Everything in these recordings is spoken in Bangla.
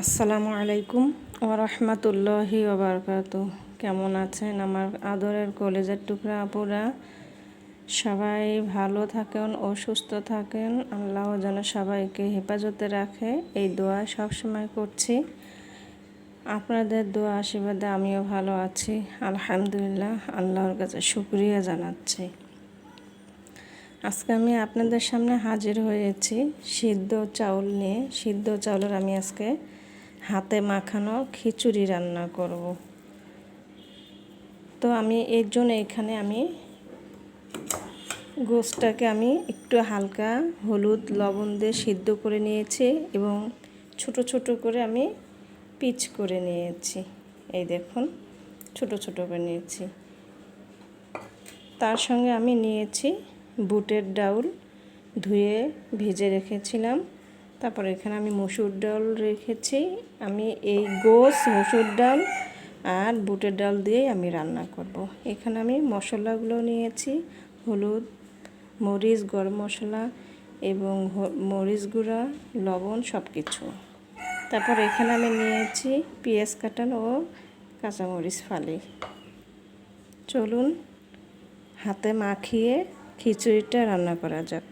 আসসালামু আলাইকুম ওরহমতুল্লাহি ওবরকাত কেমন আছেন আমার আদরের কলেজের টুকরা আপুরা? সবাই ভালো থাকেন ও সুস্থ থাকেন। আল্লাহ যেন সবাইকে হেফাজতে রাখে। এই দোয়া সবসময় করছি। আপনাদের দোয়া আশীর্বাদে আমিও ভালো আছি। আলহামদুলিল্লাহ, আল্লাহর কাছে শুক্রিয়া জানাচ্ছি। আজকে আমি আপনাদের সামনে হাজির হয়েছি সিদ্ধ চাউল নিয়ে। সিদ্ধ চাউলের আমি আজকে হাতে মাখানো খিচুড়ি রান্না করব। তো আমি এর জন্য এখানে আমি গোস্তটাকে আমি একটু হালকা হলুদ লবণ দিয়ে সিদ্ধ করে নিয়েছি এবং ছোট ছোট করে আমি পিচ করে নিয়েছি। এই দেখুন, ছোট ছোট করে নিয়েছি। তার সঙ্গে আমি নিয়েছি বুটের ডাউল ধুয়ে ভেজে রেখেছিলাম। তারপর এখানে আমি মসুর ডাল রেখেছি। আমি এই গোস, মসুর ডাল আর বুটের ডাল দিয়েই আমি রান্না করব। এখানে আমি মশলাগুলো নিয়েছি, হলুদ, মরিচ, গরম মশলা এবং মরিচ গুঁড়া, লবণ সব কিছু তারপর এখানে আমি নিয়েছি পেঁয়াজ কাটানো ও কাঁচামরিচ ফালি। চলুন হাতে মাখিয়ে খিচুড়িটা রান্না করা যাক।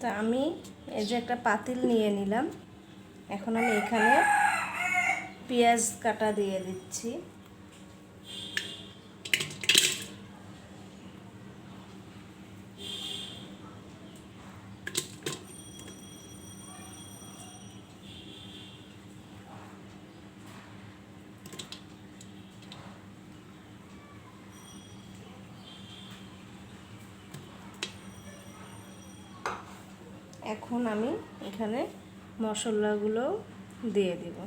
তা আমি এই যে একটা পাতিল নিয়ে নিলাম। এখন আমি এখানে পেঁয়াজ কাটা দিয়ে দিচ্ছি। এখন আমি এখানে মশলাগুলো দিয়ে দিব।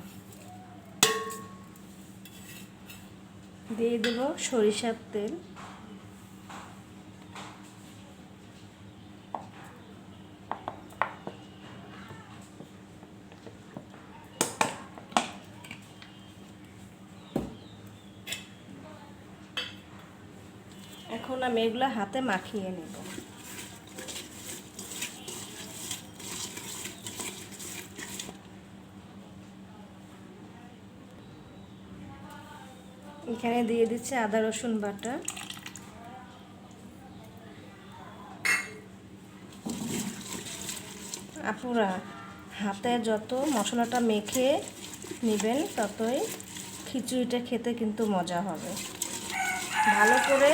দিয়ে দেব সরিষার তেল। এখন আমি এগুলো হাতে মাখিয়ে নেব। এখানে দিয়ে দিচ্ছে আদা, রসুন বাটা। আপুরা, হাতে যত মশলাটা মেখে নেবেন, ততই খিচুড়িটা খেতে কিন্তু মজা হবে। ভালো করে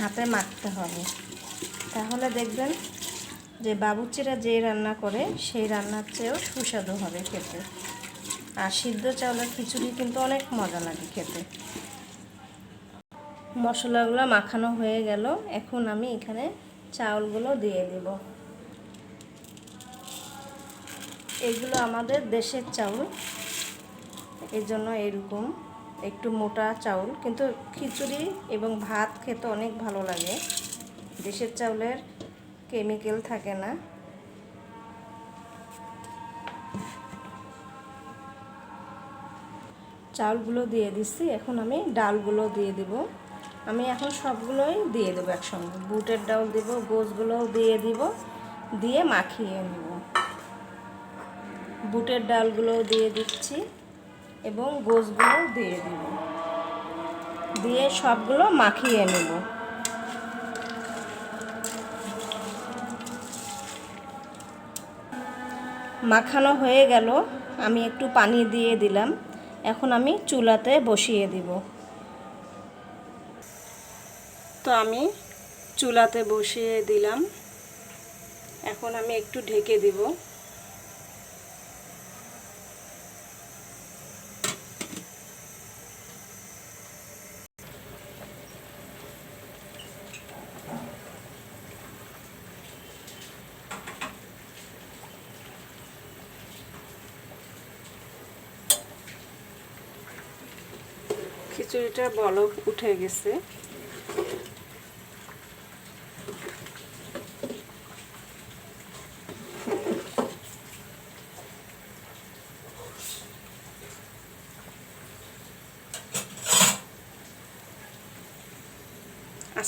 হাতে মাখতে হবে। তাহলে দেখবেন যে বাবুচিরা যে রান্না করে, সেই রান্নার চেয়েও সুস্বাদু হবে খেতে। আর সিদ্ধ চাউলের খিচুড়ি কিন্তু অনেক মজা লাগে খেতে। মশলাগুলো মাখানো হয়ে গেল। এখন আমি এখানে চাউলগুলো দিয়ে দেব। এগুলো আমাদের দেশের চাউল। এই জন্য এরকম একটু মোটা চাউল। কিন্তু খিচুড়ি এবং ভাত খেতে অনেক ভালো লাগে। দেশের চাউলের কেমিক্যাল থাকে না। চাউলগুলো দিয়ে দিচ্ছি। এখন আমি ডালগুলো দিয়ে দিব। আমি এখন সবগুলোই দিয়ে দেবো একসঙ্গে। বুটের ডাল দিব গোছগুলোও দিয়ে দিব, দিয়ে মাখিয়ে নেব। বুটের ডালগুলোও দিয়ে দিচ্ছি এবং গোছগুলোও দিয়ে দিব। দিয়ে সবগুলো মাখিয়ে নেব। মাখানো হয়ে গেল, আমি একটু পানি দিয়ে দিলাম। এখন আমি চুলাতে বসিয়ে দিব। তো আমি চুলাতে বসিয়ে দিলাম। এখন আমি একটু ঢেকে দিব। খিচুড়িটা বলক উঠে গেছে।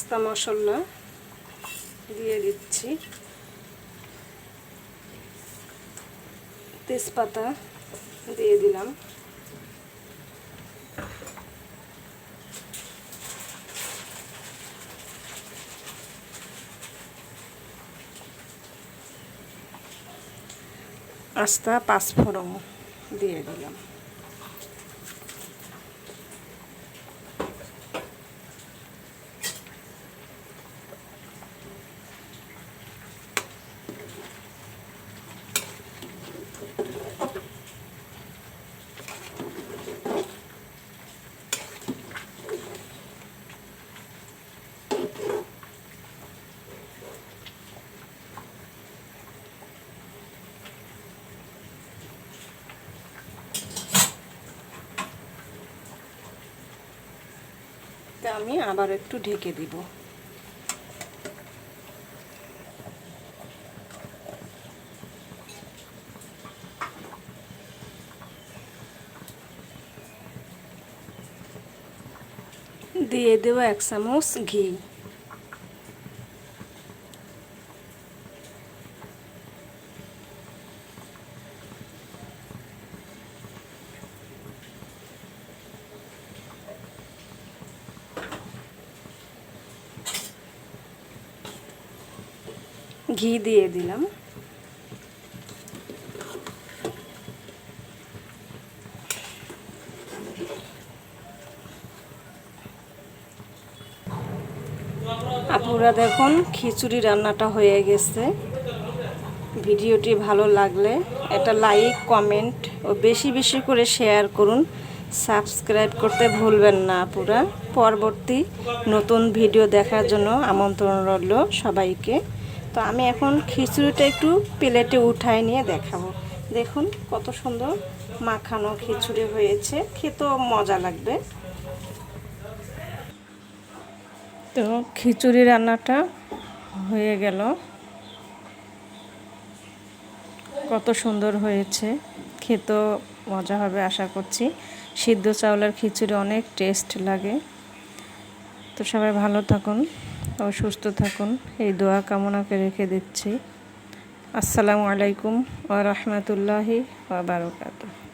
আস্তা মশলা দিয়ে দিচ্ছি। তেজপাতা দিয়ে দিলাম। আস্তা পাঁচফোড়ন দিয়ে দিলাম। আমি আবার একটু ঢেকে দিব। দিয়ে দেব এক চামচ ঘি। ঘি দিয়ে দিলাম। আপুরা দেখুন, খিচুড়ি রান্নাটা হয়ে গেছে। ভিডিওটি ভালো লাগলে একটা লাইক, কমেন্ট ও বেশি বেশি করে শেয়ার করুন। সাবস্ক্রাইব করতে ভুলবেন না আপুরা পরবর্তী নতুন ভিডিও দেখার জন্য আমন্ত্রণ রইল সবাইকে। তো আমি এখন খিচুড়িটা একটু প্লেটে উঠায় নিয়ে দেখাবো। দেখুন কত সুন্দর মাখানো খিচুড়ি হয়েছে, খেতেও মজা লাগবে। তো খিচুড়ি রান্নাটা হয়ে গেল। কত সুন্দর হয়েছে, খেতেও মজা হবে আশা করছি। সিদ্ধ চাউলের খিচুড়ি অনেক টেস্ট লাগে। তো সবাই ভালো থাকুন। ও সুস্থ থাকুন এই দোয়া কামনাকে রেখে দিচ্ছি। আসসালামু আলাইকুম ওয়া বারাকাতুহু।